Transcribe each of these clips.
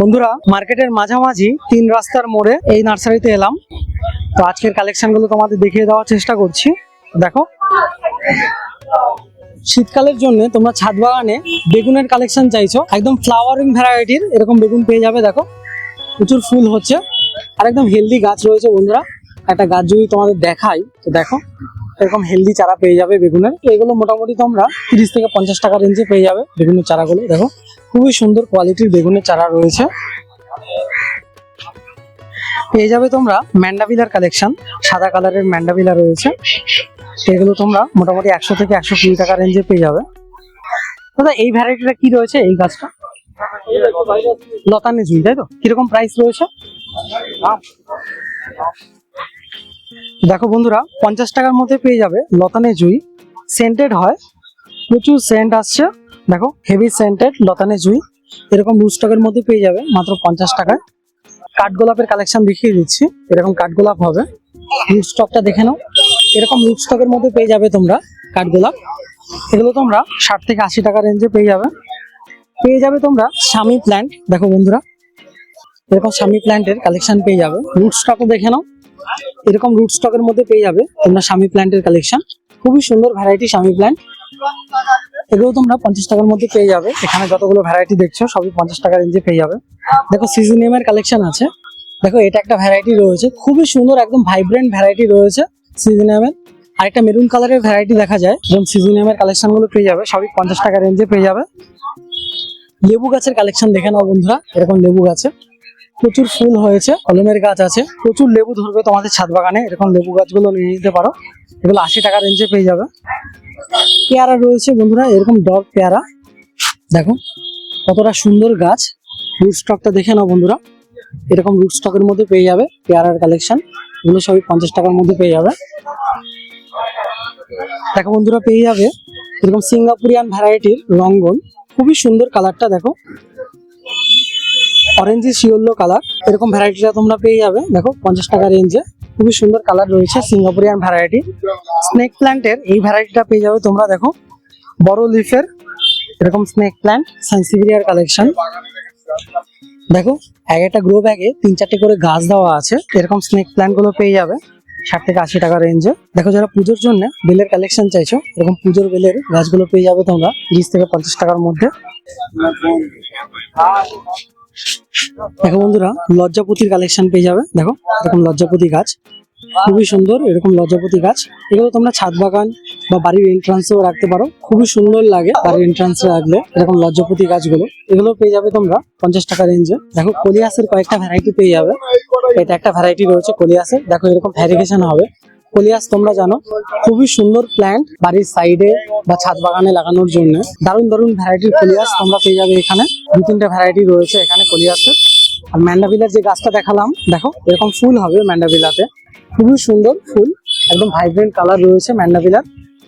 বন্ধুরা, মার্কেটের মাঝামাঝি তিন রাস্তার মোড়ে এই নার্সারিতে এলাম। তো আজকের কালেকশনগুলো তোমাদের দেখিয়ে দেওয়ার চেষ্টা করছি। দেখো। শীতকালের জন্য তোমরা ছাদ বাগানে বেগুনের কালেকশন চাইছো। একদম ফ্লাওয়ারিং ভ্যারাইটির এরকম বেগুন পেয়ে যাবে, দেখো। প্রচুর ফুল হচ্ছে। আর একদম হেলদি গাছ রয়েছে বন্ধুরা। একটা গাছ যদি তোমাদের দেখাই, তো দেখো, এরকম হেলদি চারা পেয়ে যাবে বেগুনের। এগুলো মোটামুটি তোমরা তিরিশ থেকে পঞ্চাশ টাকা রেঞ্জে পেয়ে যাবে বেগুনের চারাগুলো, দেখো। খুবই সুন্দর কোয়ালিটির বেগুনের চারা রয়েছে। পেয়ে যাবে তোমরা ম্যান্ডাবিলার কালেকশন সাদা কালারের ম্যান্ডাবিলা রয়েছে। এগুলো তোমরা মোটামুটি একশো থেকে একশো কুড়ি টাকা রেঞ্জে পেয়ে যাবে। দাদা, এই ভ্যারাইটিটা কি রয়েছে এই গাছটা? লতানে ঝুল তাই তো? কীরকম প্রাইস রয়েছে? দেখো বন্ধুরা, পঞ্চাশ টাকার মধ্যে পেয়ে যাবে লতানে জুই সেন্টেড হয়, প্রচুর সেন্ট আসছে। দেখো হেভি সেন্টেড লতানে জুই, এরকম রুট স্টকের মধ্যে পেয়ে যাবে মাত্র পঞ্চাশ টাকায় কাঠগোলাপের কালেকশন দেখিয়ে দিচ্ছি, এরকম কাঠগোলাপ হবে। রুট স্টকটা দেখে নাও, এরকম রুট স্টকের মধ্যে পেয়ে যাবে তোমরা কাঠগোলাপ এগুলো তোমরা ষাট থেকে আশি টাকা রেঞ্জে পেয়ে যাবে। পেয়ে যাবে তোমরা স্বামী প্ল্যান্ট দেখো বন্ধুরা, এরকম স্বামী প্ল্যান্টের কালেকশন পেয়ে যাবে। রুট স্টকও দেখে নাও, এরকম রুট স্টকের মধ্যে পেয়ে যাবে তোমরা স্বামী প্ল্যান্টের কালেকশন খুবই সুন্দর ভ্যারাইটি স্বামী প্ল্যান্ট এগুলো তোমরা পঞ্চাশ টাকার মধ্যে পেয়ে যাবে। এখানে যতগুলো ভ্যারাইটি দেখছ, সবই পঞ্চাশ টাকা রেঞ্জে পেয়ে যাবে। দেখো সিজনিয়ামের কালেকশন আছে। দেখো, এটা একটা ভ্যারাইটি রয়েছে। খুবই সুন্দর, একদম ভাইব্রেন্ট ভ্যারাইটি রয়েছে সিজনিয়ামের আরেকটা মেরুন কালারের ভ্যারাইটি দেখা যায়। যেমন সিজনিয়ামের কালেকশনগুলো পেয়ে যাবে, সবই পঞ্চাশ টাকা রেঞ্জে পেয়ে যাবে। লেবু গাছের কালেকশন দেখে নাও বন্ধুরা, এরকম লেবু গাছে। প্রচুর ফুল হয়েছে, কলমের গাছ আছে। প্রচুর লেবু ধরবে তোমাদের ছাদ বাগানে, এরকম লেবু গাছগুলো নিয়ে নিতে পারো। এগুলো আশি টাকা রেঞ্জে পেয়ে যাবে। পেয়ারা রয়েছে বন্ধুরা, এরকম ডগ পেয়ারা। দেখো, কতটা সুন্দর গাছ। রুট স্টকটা দেখে নাও বন্ধুরা। এরকম রুট স্টকের মধ্যে পেয়ে যাবে পেয়ারার কালেকশন এগুলো সবই পঞ্চাশ টাকার মধ্যে পেয়ে যাবে। দেখো বন্ধুরা, পেয়ে যাবে। এরকম সিঙ্গাপুরিয়ান ভ্যারাইটির রঙ্গন খুবই সুন্দর কালারটা, দেখো। অরেঞ্জি শিওল্লো কালার। এরকম ভ্যারাইটিটা তোমরা পেয়ে যাবে। দেখো, পঞ্চাশ টাকা রেঞ্জে খুবই সুন্দর কালার রয়েছে সিঙ্গাপুরিয়ান ভ্যারাইটি স্নেক প্ল্যান্টের এই ভ্যারাইটিটা পেয়ে যাবে তোমরা দেখো, বড় লিফের এরকম স্নেক প্ল্যান্ট সানসিভিরিয়ার কালেকশন দেখো, এক একটা গ্রো ব্যাগে তিন চারটে করে গাছ দেওয়া আছে, এরকম স্নেক প্ল্যান্টগুলো পেয়ে যাবে, ষাট থেকে আশি টাকা রেঞ্জে দেখো, যারা পুজোর জন্য বেলের কালেকশন চাইছো, এরকম পুজোর বেলের গাছগুলো পেয়ে যাবে তোমরা, বিশ থেকে পঞ্চাশ টাকার মধ্যে। দেখো বন্ধুরা, লজ্জাপতির কালেকশন পেয়ে যাবে। দেখো, এরকম লজ্জাপতি গাছ। খুবই সুন্দর, এরকম লজ্জাপতি গাছ। এগুলো তোমরা ছাদ বাগান বা বাড়ির এন্ট্রান্সেও রাখতে পারো। খুবই সুন্দর লাগে বাড়ির এন্ট্রান্সে রাখলে, এরকম লজ্জাপতি গাছগুলো। এগুলো পেয়ে যাবে তোমরা পঞ্চাশ টাকা রেঞ্জে দেখো, কলিয়াসের কয়েকটা ভ্যারাইটি পেয়ে যাবে। এটা একটা ভ্যারাইটি রয়েছে কলিয়াসের। দেখো, এরকম ভ্যারিগেশন হবে। কলিয়াস তোমরা জানো, খুবই সুন্দর প্ল্যান্ট বাড়ির সাইডে বা ছাদ বাগানে লাগানোর জন্য। দারুণ দারুণ ভ্যারাইটির কলিয়াস তোমরা পেয়ে যাবে এখানে। দু তিনটে ভ্যারাইটি রয়েছে এখানে কলিয়াসের। আর ম্যান্ডাবিলার যে গাছটা দেখালাম, দেখো, এরকম ফুল হবে ম্যান্ডাবিলাতে খুবই সুন্দর ফুল, একদম ভাইব্রেন্ট কালার রয়েছে ম্যান্ডাবিলার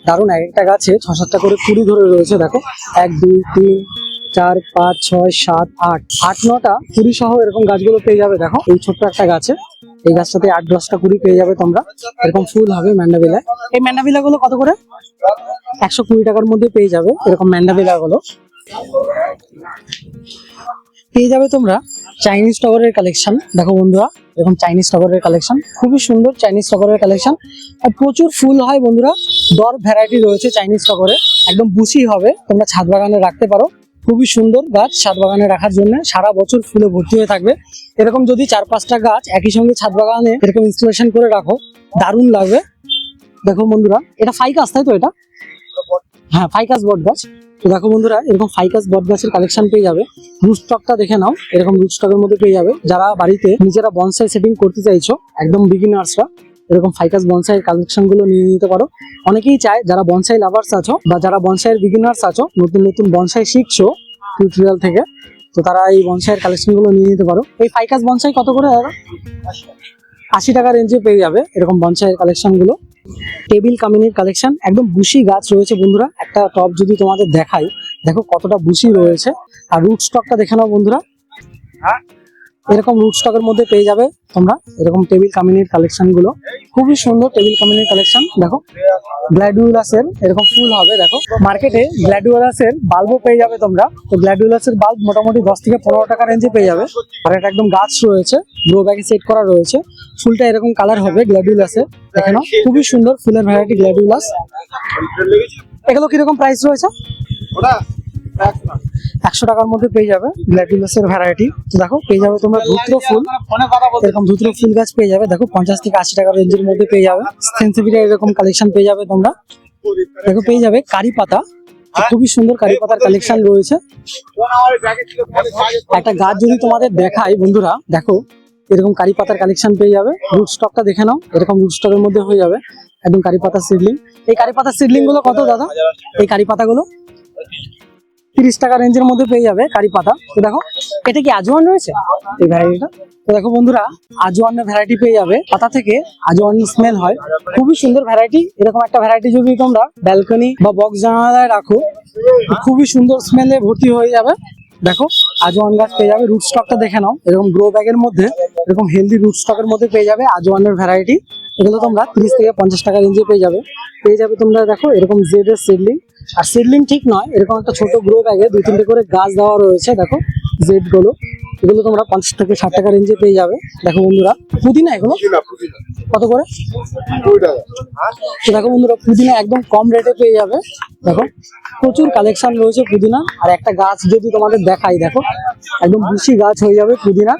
দারুণ এক একটা গাছে ছ সাতটা করে কুড়ি ধরে রয়েছে, দেখো। এক, দুই, তিন, চার, পাঁচ, ছয়, সাত, আট। আট, নটা কুড়ি সহ এরকম গাছগুলো পেয়ে যাবে, দেখো, এই ছোট্ট একটা গাছে। এই গাছটাতে আট দশটা কুড়ি পেয়ে যাবে তোমরা। এরকম ফুল হবে ম্যান্ডাবিলায় এই ম্যান্ডাবিলা গুলো কত করে? একশো কুড়ি টাকার মধ্যে পেয়ে যাবে এরকম ম্যান্ডাবিলা গুলো পেয়ে যাবে তোমরা চাইনিজ টগরের কালেকশন দেখো বন্ধুরা, এরকম চাইনিজ টগরের কালেকশন খুবই সুন্দর চাইনিজ টগরের কালেকশন আর প্রচুর ফুল হয় বন্ধুরা। দর ভ্যারাইটি রয়েছে চাইনিজ টগরে একদম বুসি হবে। তোমরা ছাদ বাগানে রাখতে পারো। খুবই সুন্দর গাছ ছাদ বাগানে রাখার জন্য। সারা বছর ফুলে ভর্তি হয়ে থাকবে। এরকম যদি চার পাঁচটা গাছ একই সঙ্গে ছাদ বাগানে এরকম ইনস্টলেশন করে রাখো, দারুণ লাগবে। দেখো বন্ধুরা, এটা ফাইকাস, তাই তো এটা? হ্যাঁ ফাইকাস বট গাছ। দেখো বন্ধুরা, এরকম ফাইকাস বট গাছের কালেকশন পেয়ে যাবে। রুট স্টকটা দেখে নাও, এরকম রুট স্টকের মধ্যে পেয়ে যাবে। যারা বাড়িতে নিজেরা বনসাই সেটিং করতে চাইছো, একদম বিগিনার্সরা এরকম ফাইকাস বনসাই কালেকশনগুলো নিয়ে নিতে পারো। অনেকেই চায় যারা বনসাই লাভার্স আছো বা যারা বনসাইয়ের বিগিনার্স আছো, নতুন নতুন বনসাই শিখছো টিউটোরিয়াল থেকে, তো তারা এই বনসাইয়ের কালেকশনগুলো নিয়ে নিতে পারো। এই ফাইকাস বনসাই কত করে দাদা? আশি টাকা রেঞ্জে পেয়ে যাবে এরকম বনসাইয়ের কালেকশনগুলো। টেবিল কামিনের কালেকশন একদম বুশি গাছ রয়েছে বন্ধুরা। একটা টপ যদি তোমাদের দেখাই, দেখো কতটা বুশি রয়েছে। আর রুট স্টকটা দেখে নাও বন্ধুরা। এরকম রুট স্টকের মধ্যে পেয়ে যাবে তোমরা। এরকম টেবিল কামিনির কালেকশনগুলো। খুবই সুন্দর টেবিল কামিনীর কালেকশন দেখো। গ্ল্যাডিউলাস এর এরকম ফুল হবে, দেখো। মার্কেটে গ্ল্যাডিউলাস এর বাল্বও পেয়ে যাবে তোমরা। তো গ্ল্যাডিউলাস এর বাল্ব মোটামুটি দশ থেকে পনেরো টাকা রেঞ্জে পেয়ে যাবে। আর এটা একদম গাছ রয়েছে গ্রো ব্যাগে সেট করা রয়েছে। ফুলটা এরকম কালার হবে গ্ল্যাডিউলাসের দেখে নাও খুবই সুন্দর ফুলের ভ্যারাইটি গ্ল্যাডিউলাস এগুলো কীরকম প্রাইস রয়েছে? একশো টাকার মধ্যে পেয়ে যাবে। গ্ল্যাডিউলাসের ভ্যারাইটি তো দেখো, পেয়ে যাবে তোমরা ধুত্র ফুল। এরকম ধুত্র ফুল গাছ পেয়ে যাবে। দেখো, পঞ্চাশ থেকে আশি টাকা রেঞ্জের মধ্যে পেয়ে যাবে। সেন্সিভিটা এরকম কালেকশন পেয়ে যাবে তোমরা। দেখো, পেয়ে যাবে কারি পাতা। খুবই সুন্দর কারি পাতার কালেকশন রয়েছে। একটা গাছ যদি তোমাদের দেখাই বন্ধুরা, দেখো, এরকম কারি পাতার কালেকশন পেয়ে যাবে। রুট স্টকটা দেখে নাও, এরকম রুট স্টকের মধ্যে হয়ে যাবে। একদম কারি পাতা সিডলিং এই কারি পাতা সিডলিংগুলো কত দাদা? এই কারি পাতাগুলো? তিরিশ টাকা রেঞ্জের মধ্যে পেয়ে যাবে কারি পাতা। তো দেখো, এটা কি আজওয়ান রয়েছে? এই ভ্যারাইটিটা তো দেখো বন্ধুরা আজওয়ানের ভ্যারাইটি পেয়ে যাবে। পাতা থেকে আজওয়ান স্মেল হয়। খুবই সুন্দর ভ্যারাইটি এরকম একটা ভ্যারাইটি যদি তোমরা ব্যালকনি বা বক্স জানালায় রাখো খুবই সুন্দর স্মেলে ভর্তি হয়ে যাবে। দেখো আজওয়ান গাছ পেয়ে যাবে। রুট স্টকটা দেখে নাও। এরকম গ্রো ব্যাগের মধ্যে, এরকম হেলদি রুট স্টকের মধ্যে পেয়ে যাবে আজওয়ানের ভ্যারাইটি এগুলো তোমরা তিরিশ থেকে পঞ্চাশ টাকা রেঞ্জে পেয়ে যাবে। পেয়ে যাবে তোমরা দেখো, এরকম জেড এর সিডলিং আর সিডলিং ঠিক নয়, এরকম একটা ছোট গ্রো ব্যাগে দুই তিনটে করে গাছ দেওয়া রয়েছে, দেখো জেডগুলো। এগুলো তোমরা পঞ্চাশ থেকে ষাট টাকা রেঞ্জে পেয়ে যাবে। দেখো বন্ধুরা পুদিনা এগুলো? কত করে? দেখো বন্ধুরা পুদিনা একদম কম রেটে পেয়ে যাবে। দেখো প্রচুর কালেকশন রয়েছে পুদিনা। আর একটা গাছ যদি তোমাদের দেখাই দেখো একদম বেশি গাছ হয়ে যাবে পুদিনা।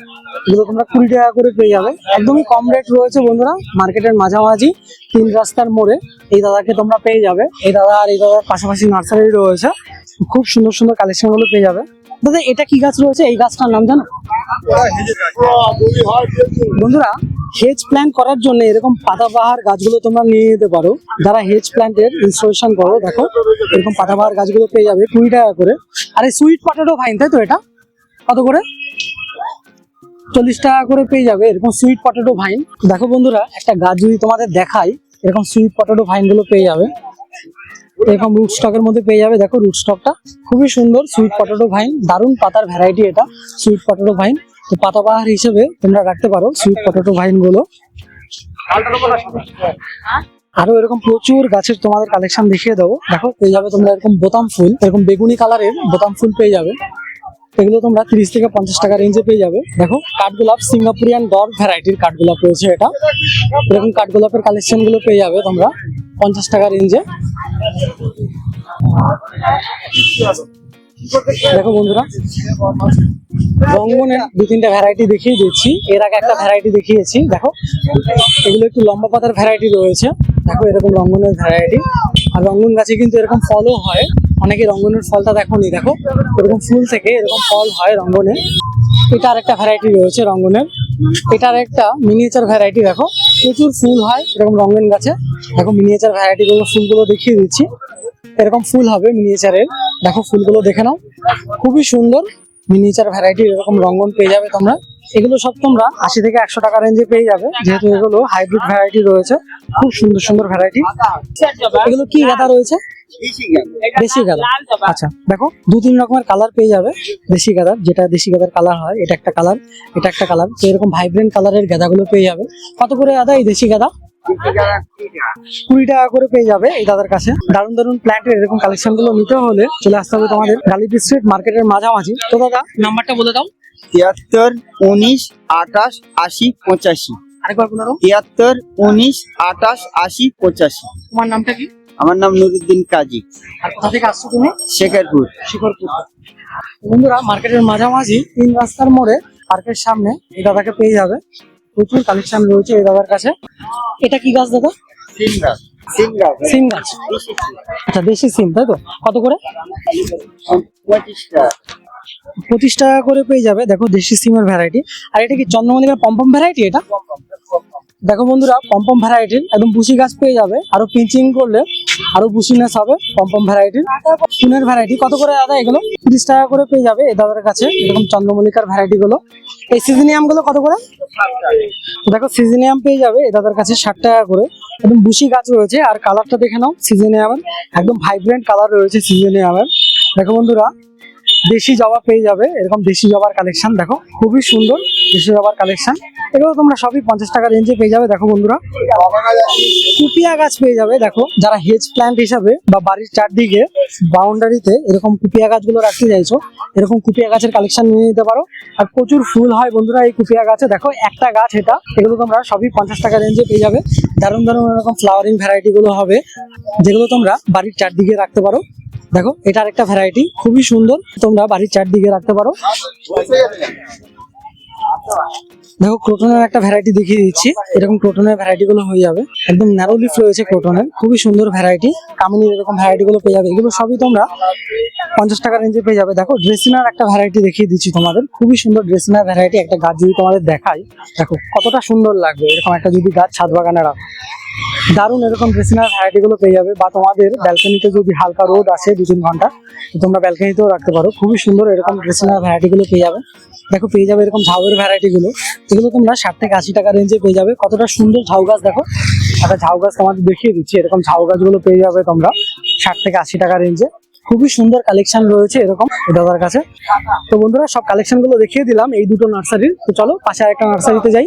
এগুলো তোমরা কুড়ি টাকা করে পেয়ে যাবে। একদমই কম রেট রয়েছে বন্ধুরা মার্কেটের মাঝামাঝি তিন রাস্তার মোড়ে। এই দাদাকে তোমরা পেয়ে যাবে। এই দাদা আর এই দাদার পাশাপাশি নার্সারি রয়েছে। খুব সুন্দর সুন্দর কালেকশনগুলো পেয়ে যাবে। দাদা, এটা কি গাছ রয়েছে? এই গাছটার নাম জানো? বন্ধুরা হেজ প্ল্যান করার জন্য এরকম পাতাবাহার গাছগুলো তোমরা নিয়ে নিতে পারো। যারা হেজ প্ল্যান্টের ইনস্টলেশন করো, দেখো, এরকম পাতাবাহার গাছগুলো পেয়ে যাবে কুড়ি টাকা করে। আর এই সুইট পটেটো ফাইন তাই তো এটা? কত করে? চল্লিশ টাকা করে পেয়ে যাবে, এরকম সুইট পটেটো ভাইন দেখো বন্ধুরা, একটা গাছ যদি তোমাদের দেখাই, এরকম সুইট পটেটো ভাইনগুলো পেয়ে যাবে। এরকম রুট স্টকের মধ্যে পেয়ে যাবে। দেখো রুট স্টকটা খুবই সুন্দর সুইট পটেটো ভাইন দারুণ পাতার ভ্যারাইটি এটা সুইট পটেটো ভাইন তো পাতাবাহার হিসেবে তোমরা রাখতে পারো সুইট পটেটো ভাইনগুলো। আরও এরকম প্রচুর গাছের তোমাদের কালেকশন দেখিয়ে দেবো। দেখো, পেয়ে যাবে তোমরা এরকম বোতাম ফুল, এরকম বেগুনি কালারের বোতাম ফুল পেয়ে যাবে। এগুলো তোমরা তিরিশ থেকে পঞ্চাশ টাকা রেঞ্জে পেয়ে যাবে। দেখো কাঠগোলাপ সিঙ্গাপুরিয়ান ডর ভ্যারাইটির কাঠগোলাপ রয়েছে এটা। এরকম কাঠগোলাপের কালেকশনগুলো পেয়ে যাবে তোমরা পঞ্চাশ টাকা রেঞ্জে দেখো বন্ধুরা রঙ্গনের দু তিনটা ভ্যারাইটি দেখিয়ে দিচ্ছি। এর আগে একটা ভ্যারাইটি দেখিয়েছি, দেখো। এগুলো একটু লম্বা পাতার ভ্যারাইটি রয়েছে। দেখো, এরকম রঙ্গনের ভ্যারাইটি আর রঙ্গন গাছে কিন্তু এরকম ফলও হয়। অনেকে রঙ্গনের ফলটা দেখো নি, দেখো। এরকম ফুল থেকে এরকম ফল হয় রঙ্গনে এটা আর একটা ভ্যারাইটি রয়েছে রঙ্গনের এটার একটা মিনিয়েচার ভ্যারাইটি দেখো। প্রচুর ফুল হয় এরকম রঙের গাছে। দেখো মিনিয়েচার ভ্যারাইটি গুলো ফুলগুলো দেখিয়ে দিচ্ছি। এরকম ফুল হবে মিনিয়েচারের দেখো ফুলগুলো দেখে নাও। খুবই সুন্দর মিনিয়েচার ভ্যারাইটি এরকম রঙ্গন পেয়ে যাবে তোমরা। এগুলো সব তোমরা আশি থেকে একশো টাকা রেঞ্জে পেয়ে যাবে। যেহেতু এগুলো হাইব্রিড ভ্যারাইটি রয়েছে, খুব সুন্দর সুন্দর ভ্যারাইটি এগুলো কি গাঁদা রয়েছে? দেশি গাদা। আচ্ছা দেখো দু তিন রকমের কালার পেয়ে যাবে দেশি গাদার। যেটা দেশি গাদার কালার হয় এটা একটা কালার এটা একটা কালার তো এরকম ভাইব্রেন্ট কালারের গাদাগুলো পেয়ে যাবে। কত করে দাদা এই দেশি গাদা? কুড়ি টাকা করে পেয়ে যাবে এই দাদার কাছে। দারুণ দারুণ প্ল্যান্টের এরকম কালেকশনগুলো নিতে হলে চলে আসতে হবে তোমাদের গালিপি স্ট্রিট মার্কেটের মাঝামাঝি। তো দাদা নাম্বারটা বলে দাও। তিয়াত্তর উনিশ আঠাশ আশি পঁচাশি। আরেকবার বলে দাও। তিয়াত্তর উনিশ আঠাশ আশি পঁচাশি। তোমার নামটা কি? আমার নাম নুরুদ্দিন কাজী। আর কোথা থেকে আসছো তুমি? শেখারপুর। শিকরপুর বন্ধুরা মার্কেটের মাঝামাঝি তিন রাস্তার মোড়ে পার্কের সামনে এই দাদাকে পেয়ে যাবে। প্রচুর কালেকশন রয়েছে এই দাদার কাছে। এটা কি গাছ দাদা? সিম গাছ। আচ্ছা দেশি সিম তাই তো? কত করে? পঁচিশ টাকা। পঁচিশ টাকা করে পেয়ে যাবে। দেখো দেশি সিমের ভ্যারাইটি আর এটা কি চন্দ্রমল্লিকার পম্পম ভ্যারাইটি এটা? দেখো বন্ধুরা, পম্পম ভ্যারাইটির একদম বুসি গাছ পেয়ে যাবে। আরও পিঞ্চিং করলে আরও বুসিনেস হবে পম্পম ভ্যারাইটির চুনের ভ্যারাইটি কত করে দাদা এগুলো? তিরিশ টাকা করে পেয়ে যাবে এই দাদার কাছে, এরকম চন্দ্রমল্লিকার ভ্যারাইটি গুলো। এই সিজনিয়ামগুলো কত করে? দেখো সিজনিয়াম পেয়ে যাবে এই দাদার কাছে ষাট টাকা করে। একদম বুসি গাছ রয়েছে, আর কালারটা দেখে নাও, সিজনিয়ামের। একদম ভাইব্রেন্ট কালার রয়েছে সিজনিয়ামের। দেখো বন্ধুরা, দেশি জবা পেয়ে যাবে, এরকম দেশি জবার কালেকশন দেখো, খুবই সুন্দর দেশি জবার কালেকশন এগুলো তোমরা সবই পঞ্চাশ টাকা রেঞ্জে পেয়ে যাবে, দেখো বন্ধুরা। কুপিয়া গাছ পেয়ে যাবে, দেখো। যারা হেজ প্ল্যান্ট হিসাবে বা বাড়ির চারদিকে বাউন্ডারিতে এরকম কুপিয়া গাছগুলো রাখতে চাইছো, এরকম কুপিয়া গাছের কালেকশন নিয়ে নিতে পারো। আর প্রচুর ফুল হয় বন্ধুরা এই কুপিয়া গাছে, দেখো একটা গাছ এটা, এগুলো তোমরা সবই পঞ্চাশ টাকা রেঞ্জে পেয়ে যাবে। দারুণ দারুণ এরকম ফ্লাওয়ারিং ভ্যারাইটি গুলো হবে, যেগুলো তোমরা বাড়ির চারদিকে রাখতে পারো। দেখো, এটা আরেকটা ভ্যারাইটি খুবই সুন্দর, তোমরা বাড়ির চারদিকে রাখতে পারো। দেখো, ক্রোটনের একটা ভ্যারাইটি দেখিয়ে দিচ্ছি। এরকম ক্রোটনের ভ্যারাইটি গুলো হয়ে যাবে। একদম ন্যারো লিফ রয়েছে ক্রোটনের। খুবই সুন্দর ভ্যারাইটি কামিনীর এরকম ভ্যারাইটি গুলো পেয়ে যাবে। এগুলো সবই তোমরা পঞ্চাশ টাকা রেঞ্জে পেয়ে যাবে। দেখো ড্রেসিনার একটা ভ্যারাইটি দেখিয়ে দিচ্ছি তোমাদের। খুবই সুন্দর ড্রেসিনার ভ্যারাইটি একটা গাছ যদি তোমাদের দেখাই। দেখো, কতটা সুন্দর লাগবে। এরকম একটা যদি গাছ ছাদ বাগানে রাখো। দারুণ এরকম ড্রেসিনার ভ্যারাইটি গুলো পেয়ে যাবে। বা তোমাদের ব্যালকনিতে যদি হালকা রোদ আসে দু তিন ঘণ্টা তোমরা ব্যালকনিতেও রাখতে পারো। খুবই সুন্দর এরকম ড্রেসিনার ভ্যারাইটি গুলো পেয়ে যাবে। দেখো, পেয়ে যাবে এরকম ঝাউয়ের ভ্যারাইটি গুলো। এগুলো তোমরা ষাট থেকে আশি টাকা রেঞ্জে পেয়ে যাবে। কতটা সুন্দর ঝাউ গাছ দেখো। একটা ঝাউ গাছ তোমাদের দেখিয়ে দিচ্ছি, এরকম ঝাউ গাছগুলো পেয়ে যাবে তোমরা ষাট থেকে আশি টাকা রেঞ্জে খুবই সুন্দর কালেকশন রয়েছে এরকম দাদার কাছে। তো বন্ধুরা, সব কালেকশনগুলো দেখিয়ে দিলাম, এই দুটো নার্সারির তো চলো, পাশে একটা নার্সারিতে যাই।